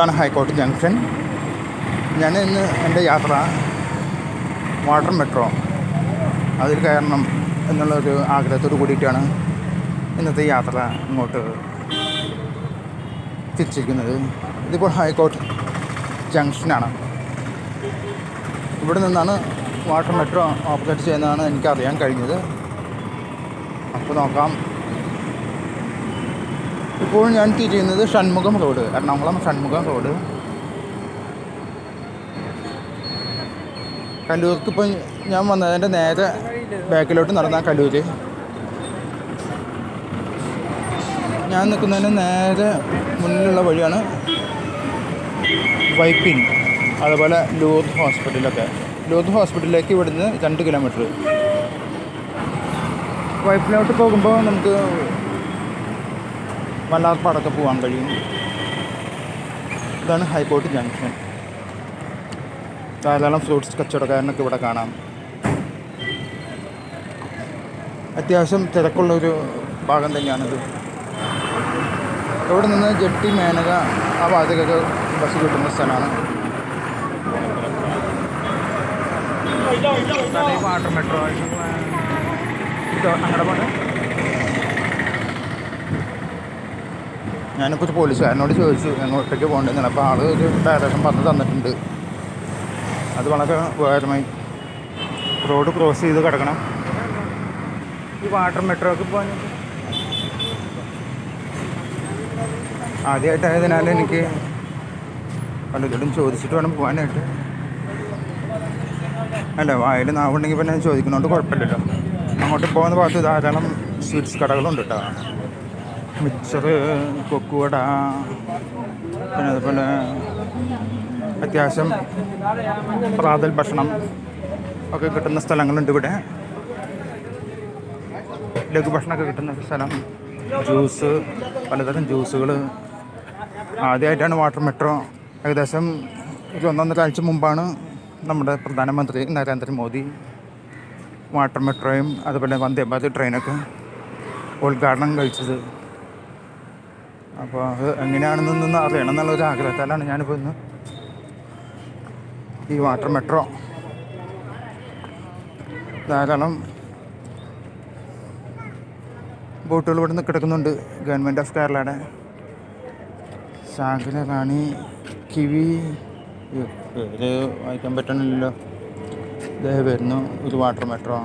ഇതാണ് high court junction. ഞാൻ ഇന്ന് എന്റെ യാത്ര വാട്ടർ മെട്രോ അതിൽ കയറണം എന്നുള്ളൊരു ആഗ്രഹത്തോട് കൂടിയിട്ടാണ് ഇന്നത്തെ യാത്ര ഇങ്ങോട്ട് തിരിച്ചിരിക്കുന്നത്. ഇതിപ്പോൾ ഹൈക്കോർട്ട് ജംഗ്ഷനാണ്. ഇവിടെ നിന്നാണ് വാട്ടർ മെട്രോ ഓപ്പറേറ്റ് ചെയ്യുന്നതാണ് എനിക്കറിയാൻ കഴിഞ്ഞത്. അപ്പോൾ നോക്കാം. ഇപ്പോൾ ഞാൻ തിരിയുന്നത് ഷൺമുഖം റോഡ് എറണാകുളം ഷൺമുഖം റോഡ് കല്ലൂർക്ക് ഇപ്പം ഞാൻ വന്നതിന്റെ നേരെ ബാക്കിലോട്ട് നടന്നാൽ കല്ലൂര്. ഞാൻ നിൽക്കുന്നതിന് നേരെ മുന്നിലുള്ള വഴിയാണ് വൈപ്പിൻ അതുപോലെ ലൂർദ് ഹോസ്പിറ്റലൊക്കെ. ലൂർദ് ഹോസ്പിറ്റലിലേക്ക് ഇവിടുന്ന് രണ്ട് കിലോമീറ്റർ. വൈപ്പിലോട്ട് പോകുമ്പോൾ നമുക്ക് വല്ലാർപ്പാടൊക്കെ പോകാൻ കഴിയും. ഇതാണ് ഹൈക്കോട്ട് ജംഗ്ഷൻ. ധാരാളം ഫ്രൂട്ട്സ് കച്ചവടക്കാരനൊക്കെ ഇവിടെ കാണാം. അത്യാവശ്യം തിരക്കുള്ളൊരു ഭാഗം തന്നെയാണിത്. ഇവിടെ നിന്ന് ജെട്ടി മേനക ആ ഭാഗത്തേക്കൊക്കെ ബസ് കിട്ടുന്ന സ്ഥലമാണ്. വാട്ടർ മെട്രോ അങ്ങടെ പോലെ ഞാനിപ്പോൾ പോലീസുകാരനോട് ചോദിച്ചു എങ്ങോട്ടേക്ക് പോകേണ്ടതെന്ന് അപ്പോൾ ആൾ ഒരു ഡയറക്ഷൻ പറഞ്ഞ് തന്നിട്ടുണ്ട്. അത് വളരെ ഉപകാരമായി. റോഡ് ക്രോസ് ചെയ്ത് കിടക്കണം. ഈ വാട്ടർ മെട്രോക്ക് പോകാൻ ആദ്യമായിട്ടായതിനാൽ എനിക്ക് പലരോടും ചോദിച്ചിട്ട് വേണം പോകാനായിട്ട്. അല്ല വായിൽ നാവുണ്ടെങ്കിൽ പിന്നെ ചോദിക്കുന്നതുകൊണ്ട് കുഴപ്പമില്ലല്ലോ. അങ്ങോട്ട് പോകുന്ന ഭാഗത്ത് ധാരാളം സ്വീറ്റ്സ് കടകളുണ്ട് കേട്ടോ മിക്സർ കൊക്കുവട. പിന്നെ അതുപോലെ അത്യാവശ്യം പ്രാതൽ ഭക്ഷണം ഒക്കെ കിട്ടുന്ന സ്ഥലങ്ങളുണ്ട് ഇവിടെ. ലഘുഭക്ഷണമൊക്കെ കിട്ടുന്ന സ്ഥലം. ജ്യൂസ് പലതരം ജ്യൂസുകൾ ആദ്യമായിട്ടാണ് വാട്ടർ മെട്രോ. ഏകദേശം ഒരു ഒന്നൊന്നര ആഴ്ച മുമ്പാണ് നമ്മുടെ പ്രധാനമന്ത്രി നരേന്ദ്രമോദി വാട്ടർ മെട്രോയും അതുപോലെ വന്ദേ ഭാരത് ട്രെയിനൊക്കെ ഉദ്ഘാടനം കഴിച്ചത്. അപ്പോൾ അത് എങ്ങനെയാണെന്നൊന്ന് അറിയണം എന്നുള്ളൊരു ആഗ്രഹത്താലാണ് ഞാനിപ്പോൾ ഇന്ന് ഈ വാട്ടർ മെട്രോ. ധാരാളം ബോട്ടുകൾ ഇവിടെ നിന്ന് കിടക്കുന്നുണ്ട്. ഗവൺമെന്റ് ഓഫ് കേരളയുടെ ശാഖല റാണി കിവി. പേര് വായിക്കാൻ പറ്റണില്ലല്ലോ. ഇതേ വരുന്നു ഒരു വാട്ടർ മെട്രോ.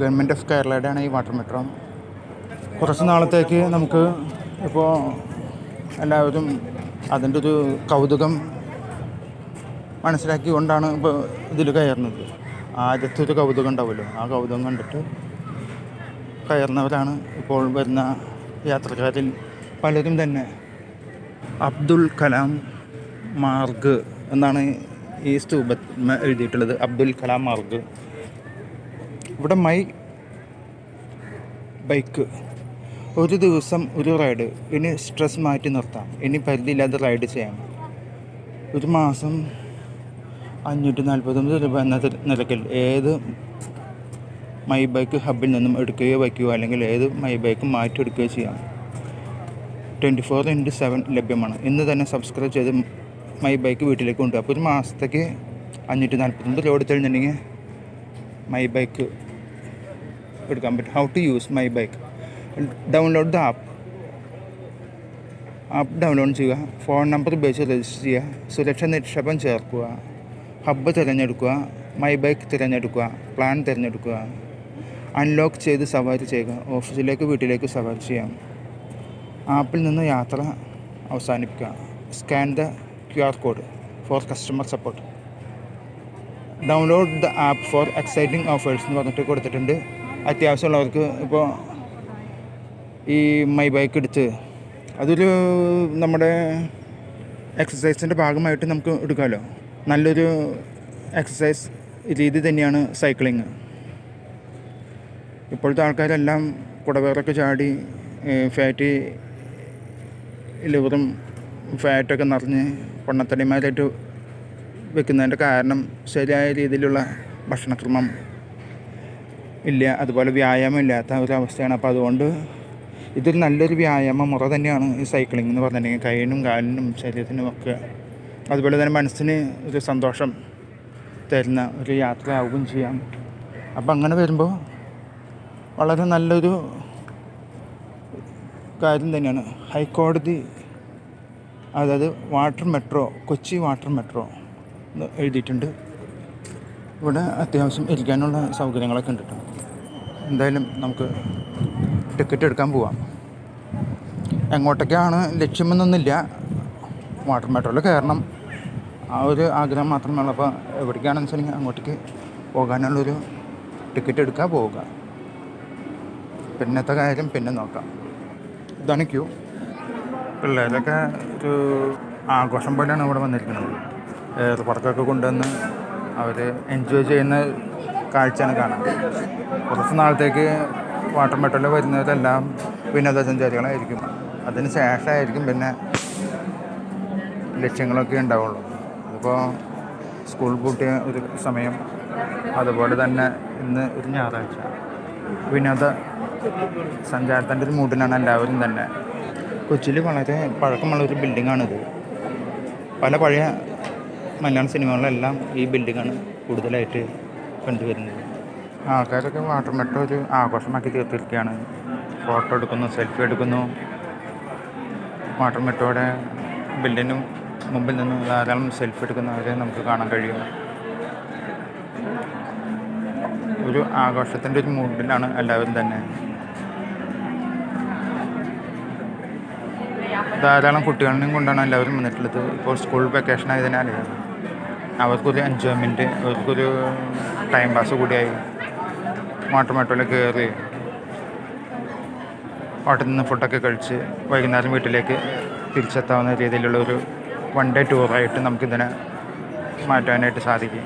ഗവൺമെന്റ് ഓഫ് കേരളയുടെയാണ് ഈ വാട്ടർ മെട്രോ. കുറച്ച് നാളത്തേക്ക് നമുക്ക് ഇപ്പോൾ എല്ലാവരും അതിന്റെ ഒരു കൗതുകം മനസ്സിലാക്കിക്കൊണ്ടാണ് ഇപ്പോൾ ഇതിൽ കയറുന്നത്. ആദ്യത്തെ ഒരു കൗതുകം ഉണ്ടാവുമല്ലോ. ആ കൗതുകം കണ്ടിട്ട് കയറുന്നവരാണ് ഇപ്പോൾ വരുന്ന യാത്രക്കാരിൽ പലരും തന്നെ. അബ്ദുൽ കലാം മാർഗ് എന്നാണ് ഈ സ്തൂപ എഴുതിയിട്ടുള്ളത്. അബ്ദുൽ കലാം മാർഗ്. ഇവിടെ മൈ ബൈക്ക് ഒരു ദിവസം ഒരു റൈഡ് ഇനി സ്ട്രെസ് മാറ്റി നിർത്താം. ഇനി പരിധിയില്ലാതെ റൈഡ് ചെയ്യാം. ഒരു മാസം അഞ്ഞൂറ്റി നാൽപ്പത്തൊമ്പത് രൂപ എന്ന നിരക്കിൽ ഏത് മൈ ബൈക്ക് ഹബിൽ നിന്നും എടുക്കുകയോ വയ്ക്കുകയോ അല്ലെങ്കിൽ ഏത് മൈ ബൈക്കും മാറ്റിയെടുക്കുകയോ ചെയ്യാം. ട്വന്റി ഫോർ ഇന്റു സെവൻ ലഭ്യമാണ്. ഇന്ന് തന്നെ സബ്സ്ക്രൈബ് ചെയ്ത് മൈ ബൈക്ക് വീട്ടിലേക്ക് കൊണ്ടുപോകും അപ്പോൾ ഒരു മാസത്തേക്ക് അഞ്ഞൂറ്റി നാൽപ്പത്തൊമ്പത് രൂപ എടുത്തു കഴിഞ്ഞിട്ടുണ്ടെങ്കിൽ മൈ ബൈക്ക് എടുക്കാൻ പറ്റും. How to use my bike download the app app download ചെയ്യുക. ഫോൺ നമ്പർ ഉപയോഗിച്ച് രജിസ്റ്റർ ചെയ്യുക. സുരക്ഷ നിക്ഷേപം ചേർക്കുക. ഹബ്ബ് തിരഞ്ഞെടുക്കുക. മൈ ബൈക്ക് തിരഞ്ഞെടുക്കുക. പ്ലാൻ തിരഞ്ഞെടുക്കുക. അൺലോക്ക് ചെയ്ത് സവാരി ചെയ്യുക. ഓഫീസിലേക്ക് വീട്ടിലേക്ക് സവാരി ചെയ്യാം. ആപ്പിൽ നിന്ന് യാത്ര അവസാനിപ്പിക്കുക. Scan the Q R code for customer support download the app for exciting offers എന്ന് പറഞ്ഞിട്ട് കൊടുത്തിട്ടുണ്ട്. അത്യാവശ്യമുള്ളവർക്ക് ഇപ്പോൾ ഈ മൈ ബൈക്ക് എടുത്ത് അതൊരു നമ്മുടെ എക്സസൈസിന്റെ ഭാഗമായിട്ട് നമുക്ക് എടുക്കാമല്ലോ നല്ലൊരു എക്സസൈസ് രീതി തന്നെയാണ് സൈക്ലിങ് ഇപ്പോഴത്തെ ആൾക്കാരെല്ലാം കുടവേറൊക്കെ ചാടി ഫാറ്റി ലിവറും ഫാറ്റൊക്കെ നിറഞ്ഞ് പൊണ്ണത്തടിമാരായിട്ട് വെക്കുന്നതിന്റെ കാരണം ശരിയായ രീതിയിലുള്ള ഭക്ഷണക്രമം ഇല്ല അതുപോലെ വ്യായാമം ഇല്ലാത്ത ഒരവസ്ഥയാണ് അപ്പോൾ അതുകൊണ്ട് ഇതൊരു നല്ലൊരു വ്യായാമ. മുറ തന്നെയാണ് ഈ സൈക്ലിംഗ് എന്ന് പറഞ്ഞിട്ടുണ്ടെങ്കിൽ കൈയിനും കാലിനും ശരീരത്തിനും ഒക്കെ അതുപോലെ തന്നെ മനസ്സിന് ഒരു സന്തോഷം തരുന്ന ഒരു യാത്രയാവുകയും ചെയ്യാം. അപ്പം അങ്ങനെ വരുമ്പോൾ വളരെ നല്ലൊരു കാര്യം തന്നെയാണ്. ഹൈക്കോടതി അതായത് water metro Kochi water metro എന്ന് എഴുതിയിട്ടുണ്ട്. ഇവിടെ അത്യാവശ്യം ഇരിക്കാനുള്ള സൗകര്യങ്ങളൊക്കെ ഉണ്ട് കേട്ടോ. എന്തായാലും നമുക്ക് ടിക്കറ്റ് എടുക്കാൻ പോവാം. എങ്ങോട്ടൊക്കെയാണ് ലക്ഷ്യമെന്നൊന്നുമില്ല. വാട്ടർ മെട്രോയിൽ കയറണം. ആ ഒരു ആഗ്രഹം മാത്രമേ ഉള്ളൂ അപ്പോൾ എവിടേക്കാണെന്ന് വെച്ചിട്ടുണ്ടെങ്കിൽ അങ്ങോട്ടേക്ക് പോകാനുള്ളൊരു ടിക്കറ്റ് എടുക്കാൻ പോവുക. പിന്നത്തെ കാര്യം പിന്നെ നോക്കാം. ഇതാണ് ക്യൂ പിള്ളേരൊക്കെ ഒരു ആഘോഷം പോലെയാണ് ഇവിടെ വന്നിരിക്കുന്നത്. ഏർപ്പടക്കൊക്കെ കൊണ്ടുവന്ന് അവർ എൻജോയ് ചെയ്യുന്ന കാഴ്ചയാണ് കാണാൻ. കുറച്ച് നാളത്തേക്ക് വാട്ടർ മെട്രോയിൽ വരുന്നവരെല്ലാം വിനോദസഞ്ചാരികളായിരിക്കും. അതിന് ശേഷമായിരിക്കും പിന്നെ ലക്ഷ്യങ്ങളൊക്കെ ഉണ്ടാവുള്ളൂ. അതിപ്പോൾ സ്കൂൾ പൂട്ടിയ ഒരു സമയം അതുപോലെ തന്നെ ഇന്ന് ഒരു ഞായറാഴ്ച. വിനോദ സഞ്ചാരത്തിന്റെ ഒരു മൂഡിലാണ് എല്ലാവരും തന്നെ. കൊച്ചിയിൽ വളരെ പഴക്കമുള്ള ഒരു ബിൽഡിങ്ങാണിത്. പല പഴയ മലയാള സിനിമകളിലെല്ലാം ഈ ബിൽഡിങ്ങാണ് കൂടുതലായിട്ട് കണ്ടുവരുന്നത്. ആൾക്കാരൊക്കെ വാട്ടർ മെട്രോ ഒരു ആഘോഷമാക്കി തീർത്തിരിക്കുകയാണ്. ഫോട്ടോ എടുക്കുന്നു സെൽഫി എടുക്കുന്നു. വാട്ടർ മെട്രോയുടെ ബിൽഡിനും മുമ്പിൽ നിന്ന് ധാരാളം സെൽഫി എടുക്കുന്നവരെ നമുക്ക് കാണാൻ കഴിയും. ഒരു ആഘോഷത്തിന്റെ ഒരു മൂഡിലാണ് എല്ലാവരും തന്നെ. ധാരാളം കുട്ടികളെയും കൊണ്ടാണ് എല്ലാവരും വന്നിട്ടുള്ളത്. ഇപ്പോൾ സ്കൂൾ വെക്കേഷൻ ആയതിനാൽ അവർക്കൊരു എൻജോയ്മെന്റ് അവർക്കൊരു ടൈം പാസ് കൂടിയായി. വാട്ടർ കയറി അവിടെ നിന്ന് ഫുഡൊക്കെ കഴിച്ച് വൈകുന്നേരം വീട്ടിലേക്ക് തിരിച്ചെത്താവുന്ന രീതിയിലുള്ള ഒരു വൺ ഡേ ടൂറായിട്ട് നമുക്കിതിനെ മാറ്റാനായിട്ട് സാധിക്കും.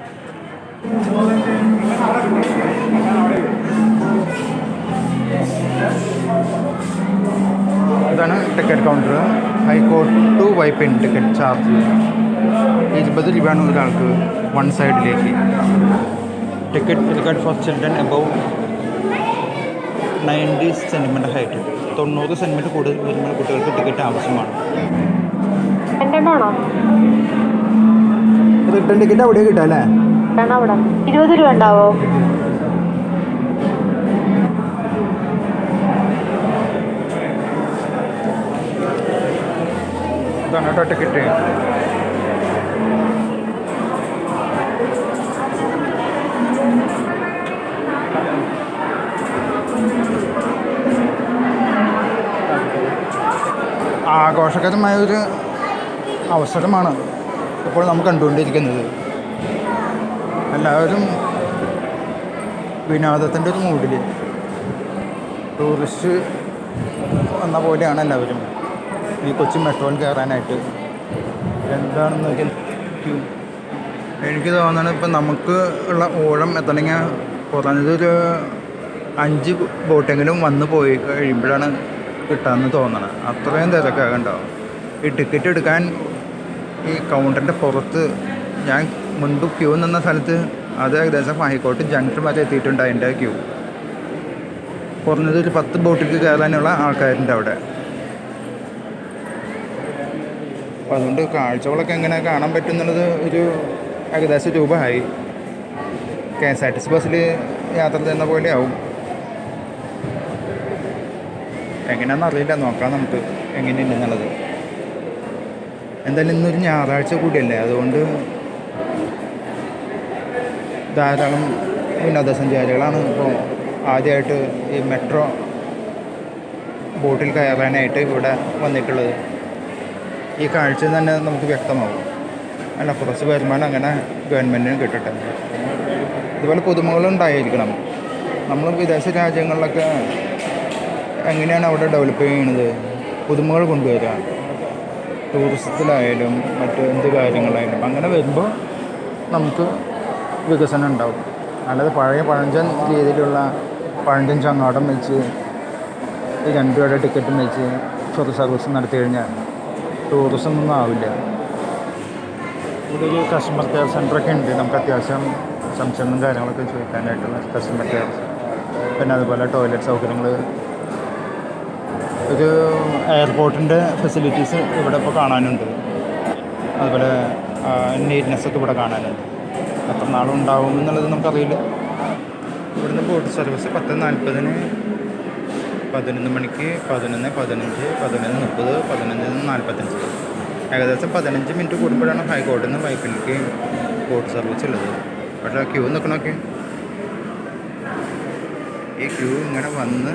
ഇതാണ് ticket counter high court to Vypin ticket charge ഇരുപത് രൂപയാണ് ഒരാൾക്ക് വൺ സൈഡിലേക്ക് ticket ticket for children above ninety centimetre height തൊണ്ണൂറ് സെന്റിമീറ്റർ കൂടുതൽ വരുമ്പോൾ കുട്ടികൾക്ക് ടിക്കറ്റ് ആവശ്യമാണ്. റിട്ടേൺ ടിക്കറ്റ് അവിടെ കിട്ടും അല്ലേ? ഇരുപത് രൂപ ഉണ്ടാവോ? ഇതാണ് കേട്ടോ ടിക്കറ്റ് ആഘോഷകരമായ ഒരു അവസരമാണ് ഇപ്പോൾ നമ്മൾ കണ്ടുകൊണ്ടിരിക്കുന്നത്. എല്ലാവരും വിനോദത്തിന്റെ ഒരു മൂഡിൽ ടൂറിസ്റ്റ് വന്ന പോലെയാണ് എല്ലാവരും. ഈ കൊച്ചി മെട്രോയിൽ കയറാനായിട്ട്. എന്താണെന്ന് വെച്ചാൽ എനിക്ക് തോന്നുന്നത് ഇപ്പം നമുക്ക് ഉള്ള ഓഴം എത്തണമെങ്കിൽ കുറഞ്ഞതൊരു അഞ്ച് ബോട്ടെങ്കിലും വന്ന് പോയി കഴിയുമ്പോഴാണ് കിട്ടാമെന്ന് തോന്നണം. അത്രയും തിരക്കാകണ്ടാവും ഈ ടിക്കറ്റ് എടുക്കാൻ ഈ കൗണ്ടറിന്റെ പുറത്ത് ഞാൻ മുൻപ് ക്യൂ നിന്ന സ്ഥലത്ത് അത് ഏകദേശം ഹൈക്കോട്ട് ജംഗ്ഷൻ വരെ എത്തിയിട്ടുണ്ട് അതിന്റെ ക്യൂ കുറഞ്ഞത് ഒരു പത്ത് ബോട്ടിലേക്ക് കയറാനുള്ള ആൾക്കാരുണ്ട് അവിടെ. അപ്പം അതുകൊണ്ട് കാഴ്ചകളൊക്കെ എങ്ങനെ കാണാൻ പറ്റും എന്നുള്ളത് ഒരു ഏകദേശം രൂപമായി K S R T C ബസ്സിൽ യാത്ര ചെയ്യുന്ന പോലെ ആവും. എങ്ങനെയാണെന്ന് അറിയില്ല. നോക്കാം നമുക്ക് എങ്ങനെയുണ്ടെന്നുള്ളത്. എന്തായാലും ഇന്നൊരു ഞായറാഴ്ച കൂടിയല്ലേ? അതുകൊണ്ട് ധാരാളം വിനോദസഞ്ചാരികളാണ് ഇപ്പോൾ ആദ്യമായിട്ട് ഈ മെട്രോ ബോട്ടിൽ കയറാനായിട്ട് ഇവിടെ വന്നിട്ടുള്ളത്. ഈ കാഴ്ച തന്നെ നമുക്ക് വ്യക്തമാകും. അല്ല കുറച്ച് വരുമാനം അങ്ങനെ ഗവൺമെന്റിന് കിട്ടട്ടെ. ഇതുപോലെ പുതുമകളുണ്ടായിരിക്കണം. നമ്മൾ വിദേശ രാജ്യങ്ങളിലൊക്കെ എങ്ങനെയാണ് അവിടെ ഡെവലപ്പ് ചെയ്യുന്നത് പുതുമകൾ കൊണ്ടുവരിക ടൂറിസത്തിലായാലും മറ്റ് എന്ത് കാര്യങ്ങളായാലും അങ്ങനെ വരുമ്പോൾ നമുക്ക് വികസനം ഉണ്ടാവും. അല്ലാതെ പഴയ പഴഞ്ചൻ രീതിയിലുള്ള പഴഞ്ചൻ ചങ്ങാടം വെച്ച് രണ്ട് രൂപയുടെ ടിക്കറ്റും വെച്ച് ഫുഡ് സർവീസ് നടത്തി കഴിഞ്ഞാൽ ടൂറിസം ഒന്നും ആവില്ല. ഇവിടെ ഒരു കസ്റ്റമർ കെയർ സെന്ററൊക്കെ ഉണ്ട്. നമുക്ക് അത്യാവശ്യം സംശയങ്ങളും കാര്യങ്ങളൊക്കെ ചോദിക്കാനായിട്ടുള്ള കസ്റ്റമർ കെയർ പിന്നെ അതുപോലെ ടോയ്ലറ്റ് സൗകര്യങ്ങൾ ഒരു എയർപോർട്ടിന്റെ ഫെസിലിറ്റീസ് ഇവിടെ ഇപ്പോൾ കാണാനുണ്ട്. അതുപോലെ നീറ്റ്നെസ് ഒക്കെ ഇവിടെ കാണാനുണ്ട്. എത്ര നാളും ഉണ്ടാവും എന്നുള്ളത് നമുക്കറിയില്ല. ഇവിടുന്ന് ബോട്ട് സർവീസ് പത്ത് നാൽപ്പതിന് പതിനൊന്ന് മണിക്ക് പതിനൊന്ന് പതിനഞ്ച് പതിനൊന്ന് മുപ്പത് പതിനൊന്ന് നാൽപ്പത്തഞ്ച്. ഏകദേശം പതിനഞ്ച് മിനിറ്റ് കൂടുമ്പോഴാണ് ഹൈക്കോടതിയിൽ നിന്ന് വൈപ്പിലേക്ക് ബോട്ട് സർവീസ് ഉള്ളത്. പക്ഷേ ക്യൂ നിൽക്കണമൊക്കെ ഈ ക്യൂ ഇങ്ങനെ വന്ന്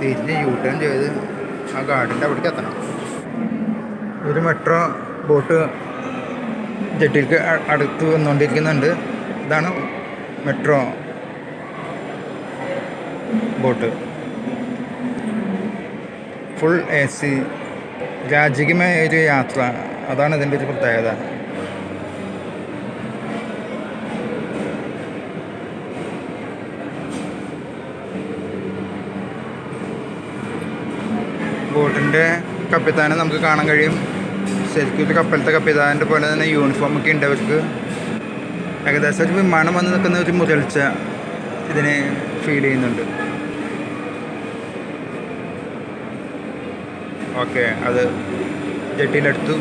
തിരിഞ്ഞ് യൂ ടേൺ ചെയ്ത് ആ ഗാർഡിന്റെ അവിടേക്ക് എത്തണം. ഒരു മെട്രോ ബോട്ട് ജെട്ടിക്ക് അടുത്ത് വന്നുകൊണ്ടിരിക്കുന്നുണ്ട്. ഇതാണ് metro boat full A C രാജകീയമായ ഒരു യാത്ര. അതാണ് ഇതിന്റെ ഒരു പ്രത്യേകത. ബോട്ടിന്റെ കപ്പിത്താനെ നമുക്ക് കാണാൻ കഴിയും. ശരിക്കും ഒരു കപ്പലത്തെ കപ്പിതാന്റെ പോലെ തന്നെ യൂണിഫോം ഒക്കെ ഉണ്ട് അവർക്ക്. ഏകദേശം ഒരു വിമാനം വന്ന് നിൽക്കുന്ന ഒരു മുതൽച്ച ഇതിനെ ഫീൽ ചെയ്യുന്നുണ്ട്. ഓക്കെ അത് ജെട്ടിയിലെടുത്തു.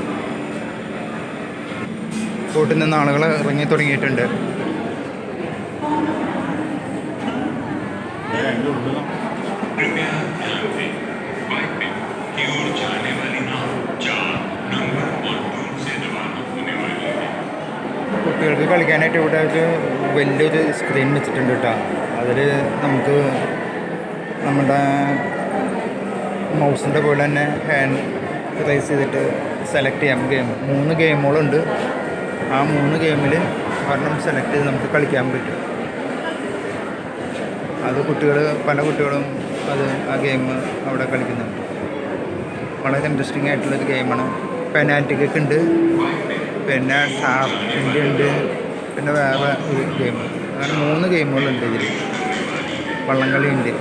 ബോട്ടിൽ നിന്ന് ആളുകൾ ഇറങ്ങി തുടങ്ങിയിട്ടുണ്ട്. കളിക്കാനായിട്ട് ഇവിടെ ഒരു വലിയൊരു സ്ക്രീൻ വെച്ചിട്ടുണ്ട് കേട്ടോ. അതിൽ നമുക്ക് നമ്മുടെ മൗസിന്റെ പോലെ തന്നെ ഹാൻഡ് റൈസ് ചെയ്തിട്ട് സെലക്ട് ചെയ്യാം ഗെയിം മൂന്ന് ഗെയിമുകളുണ്ട് ആ മൂന്ന് ഗെയിമിൽ ഒരെണ്ണം സെലക്ട് ചെയ്ത് നമുക്ക് കളിക്കാൻ പറ്റും. അത് കുട്ടികൾ പല കുട്ടികളും അത് ആ ഗെയിം അവിടെ കളിക്കുന്നുണ്ട്. വളരെ ഇൻട്രസ്റ്റിംഗ് ആയിട്ടുള്ളൊരു ഗെയിമാണ് പെനാൽറ്റി കിക്ക് ഉണ്ട്. പിന്നെ ഷാർപ്പിന്റെ ഉണ്ട്. പിന്നെ വേറെ ഒരു ഗെയിം അങ്ങനെ മൂന്ന് ഗെയിമുകളുണ്ട് ഇതിൽ വള്ളംകളി ഉണ്ട്.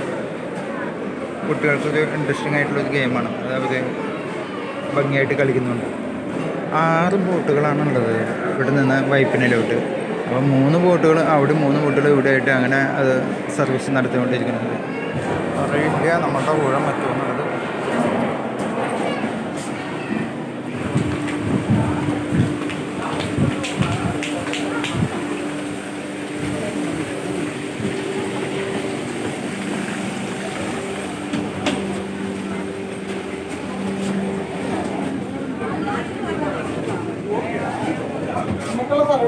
കുട്ടികൾക്കൊരു ഇൻട്രസ്റ്റിംഗ് ആയിട്ടുള്ളൊരു ഗെയിമാണ് അത് അവർ ഭംഗിയായിട്ട് കളിക്കുന്നുണ്ട്. ആറ് ബോട്ടുകളാണ് ഉള്ളത് ഇവിടെ നിന്ന് വൈപ്പിനിലോട്ട് അപ്പോൾ മൂന്ന് ബോട്ടുകൾ അവിടെ മൂന്ന് ബോട്ടുകൾ ഇവിടെ ആയിട്ട് അങ്ങനെ അത് സർവീസ് നടത്തിക്കൊണ്ടിരിക്കുന്നുണ്ട്. അറിയില്ല നമ്മുടെ ഊഴം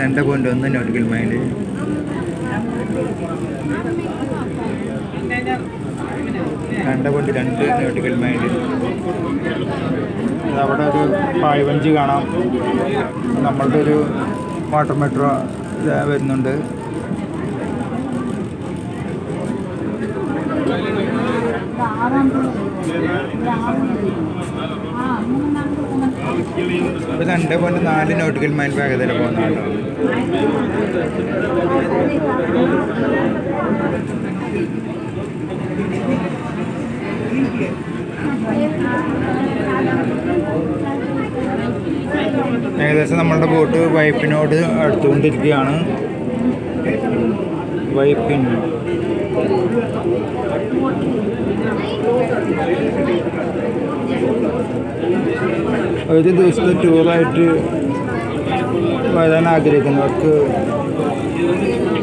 രണ്ട് പോയിന്റ് ഒന്ന് നോട്ടിക്കൽ മൈൻഡ് രണ്ട് പോയിന്റ് രണ്ട് നോട്ടിക്കൽ മൈൻഡ് അവിടെ ഒരു പായ്വഞ്ചി കാണാം. നമ്മളുടെ ഒരു വാട്ടർ മെട്രോ വരുന്നുണ്ട്. ഇത് രണ്ട് പോയിന്റ് നാല് നോട്ടുകൾ മൈൽ വേഗതയിൽ പോകുന്നതാണ് ഏകദേശം നമ്മളുടെ ബോട്ട് വൈപ്പിനോട് അടുത്തുകൊണ്ടിരിക്കുകയാണ്. വൈപ്പിൻ. ഒരു ദിവസത്തെ ടൂറായിട്ട് വരാൻ ആഗ്രഹിക്കുന്നവർക്ക്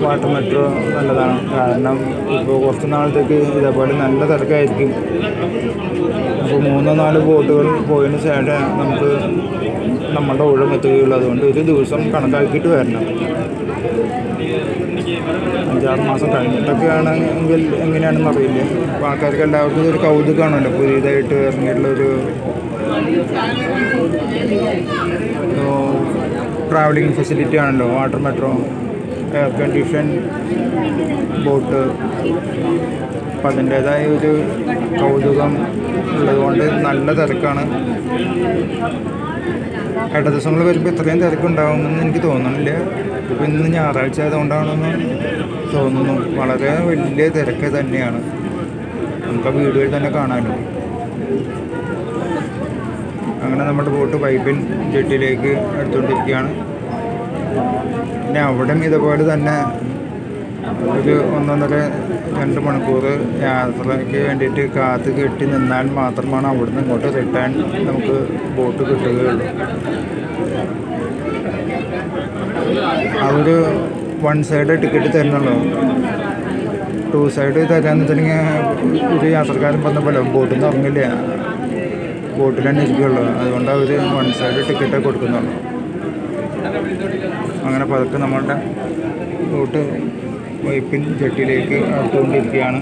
വാട്ടർ മെട്രോ നല്ലതാണ്. കാരണം ഇപ്പോൾ കുറച്ച് നാളത്തേക്ക് ഇതേപോലെ നല്ല തിരക്കായിരിക്കും. അപ്പോൾ മൂന്നോ നാല് ബോട്ടുകൾ പോയതിന് ശേഷം നമുക്ക് നമ്മളുടെ ഊഴം ഒരു ദിവസം കണക്കാക്കിയിട്ട് വരണം. അഞ്ചാറ് മാസം കഴിഞ്ഞിട്ടൊക്കെയാണ് എങ്കിൽ എങ്ങനെയാണെന്ന് അറിയില്ല? അപ്പോൾ ആൾക്കാർക്ക് എല്ലാവർക്കും ഒരു കൗതുകമാണല്ലോ. പുതിയതായിട്ട് ഇറങ്ങിയിട്ടുള്ളൊരു ട്രാവലിംഗ് ഫെസിലിറ്റി ആണല്ലോ. Water metro air condition boat അപ്പം അതിന്റേതായ ഒരു കൗതുകം ഉള്ളതുകൊണ്ട് നല്ല തിരക്കാണ്. ഇട ദിവസങ്ങൾ വരുമ്പോൾ ഇത്രയും തിരക്കുണ്ടാകുമെന്ന് എനിക്ക് തോന്നണില്ല ഇപ്പം ഇന്ന് ഞായറാഴ്ച ആയതുകൊണ്ടാണെന്ന് തോന്നുന്നു. വളരെ വലിയ തിരക്ക് തന്നെയാണ്. നമുക്ക് ആ വീടുകളിൽ തന്നെ കാണാനും. അങ്ങനെ നമ്മുടെ ബോട്ട് പൈപ്പിൻ ജെട്ടിലേക്ക് എടുത്തുകൊണ്ടിരിക്കുകയാണ്. പിന്നെ അവിടെ ഇതുപോലെ തന്നെ ഒരു ഒന്നൊന്നര രണ്ട് മണിക്കൂർ യാത്രയ്ക്ക് വേണ്ടിയിട്ട് കാത്ത് കെട്ടി നിന്നാൽ മാത്രമാണ് അവിടുന്ന് ഇങ്ങോട്ട് റിട്ടേൺ നമുക്ക് ബോട്ട് കിട്ടുകയുള്ളൂ. അവർ വൺ സൈഡ് ടിക്കറ്റ് തരുന്നുള്ളൂ. ടു സൈഡ് തരാന്ന് വെച്ചിട്ടുണ്ടെങ്കിൽ ഒരു യാത്രക്കാരൻ പറഞ്ഞ ബോട്ടിൽ നിന്ന് ഇറങ്ങില്ല? ബോട്ടിൽ തന്നെ ഇരിക്കുകയുള്ളൂ അതുകൊണ്ട് അവർ വൺ സൈഡ് ടിക്കറ്റേ കൊടുക്കുന്നുള്ളൂ. അങ്ങനെ പതുക്കെ നമ്മളുടെ ബോട്ട് വൈപ്പിൻ ജെട്ടിയിലേക്ക് അടുത്തുകൊണ്ടിരിക്കുകയാണ്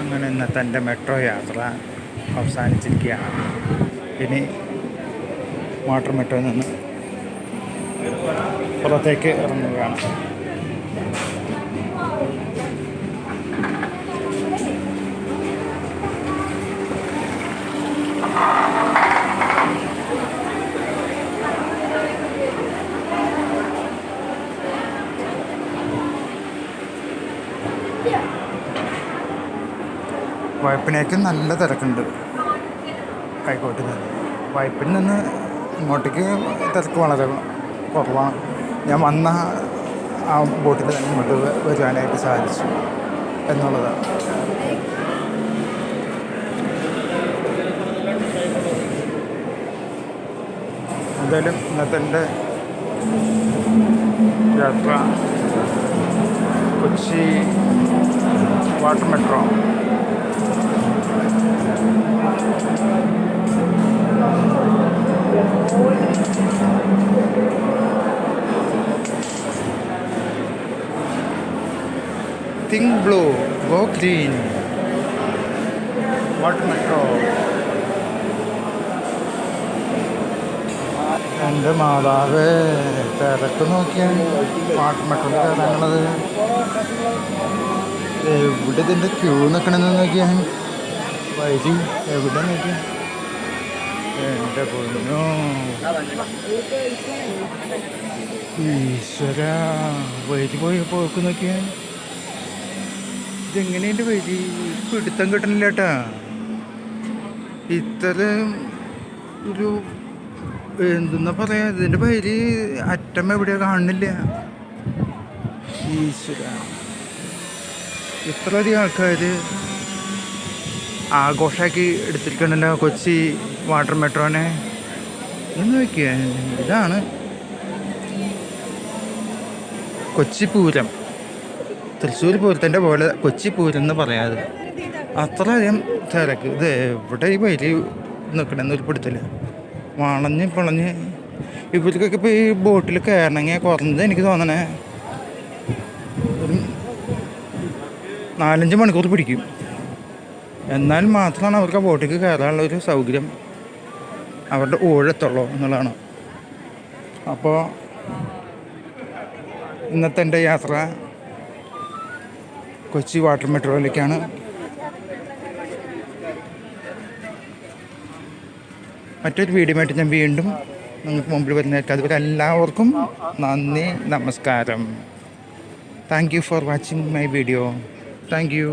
അങ്ങനെ ഇന്നത്തെ എന്റെ മെട്രോ യാത്ര അവസാനിച്ചിരിക്കുകയാണ്. ഇനി വാട്ടർ മെട്രോയിൽ നിന്ന് പുറത്തേക്ക് ഇറങ്ങുകയാണ്. വയപ്പിനേക്ക് നല്ല തിരക്കുണ്ട്. കൈക്കോട്ടിൽ നിന്ന് വൈപ്പിൽ നിന്ന് ഇങ്ങോട്ടേക്ക് തിരക്ക് വളരെ കുറവാണ്. ഞാൻ വന്ന ആ ബോട്ടിൽ തന്നെ ഇങ്ങോട്ട് വരുവാനായിട്ട് സാധിച്ചു എന്നുള്ളതാണ്. എന്തായാലും ഇന്നത്തെ എന്റെ യാത്ര Kochi water metro Think blue, go green. What metro. എന്റെ മാതാവ് തിരക്ക് നോക്കിയാൽ പാട്ട് മെട്രോ കയറാനുള്ളത്. എവിടെ ഇതിന്റെ ക്യൂ നിൽക്കണമെന്ന് നോക്കിയാൽ വൈകി എവിടെ നോക്കിയാൽ എന്റെ പൊന്നു. ഈശ്വര വൈകി പോയി പോക്ക് നോക്കിയാൽ ഇതെങ്ങനെയുണ്ട് വഴി? പിടുത്തം കിട്ടണില്ല കേട്ടാ ഒരു എന്തെന്നാ പറയാ ഇതിന്റെ പേര് അറ്റം എവിടെയാ കാണുന്നില്ല. ഈശ്വര. ഇത്രയധികം ആൾക്കാർ ആഘോഷമാക്കി എടുത്തിരിക്കണല്ലോ കൊച്ചി വാട്ടർ മെട്രോനെ. എന്ന് നോക്കിയേ ഇതാണ് കൊച്ചി പൂരം. തൃശ്ശൂർ പൂരത്തിന്റെ പോലെ കൊച്ചി പൂരം എന്ന് പറയാതെ അത്രയധികം തിരക്ക്. ഇത് എവിടെ ഈ വരി നിൽക്കണമെന്ന് ഒരു വളഞ്ഞ് പിളഞ്ഞ് ഇവർക്കൊക്കെ ഇപ്പോൾ ഈ ബോട്ടിൽ കയറണമെങ്കിൽ കുറഞ്ഞത് എനിക്ക് തോന്നണേ നാലഞ്ച് മണിക്കൂർ പിടിക്കും. എന്നാൽ മാത്രമാണ് അവർക്ക് ആ കയറാനുള്ള ഒരു സൗകര്യം അവരുടെ ഊഴത്തുള്ളൂ എന്നുള്ളതാണ്. അപ്പോൾ ഇന്നത്തെ എന്റെ യാത്ര കൊച്ചി വാട്ടർ മെട്രോയിലേക്കാണ്. മറ്റൊരു വീഡിയോ ആയിട്ട് ഞാൻ വീണ്ടും നിങ്ങൾക്ക് മുമ്പിൽ വരുന്നതായിരിക്കും. അതുപോലെ എല്ലാവർക്കും നന്ദി നമസ്കാരം. Thank you for watching my video thank you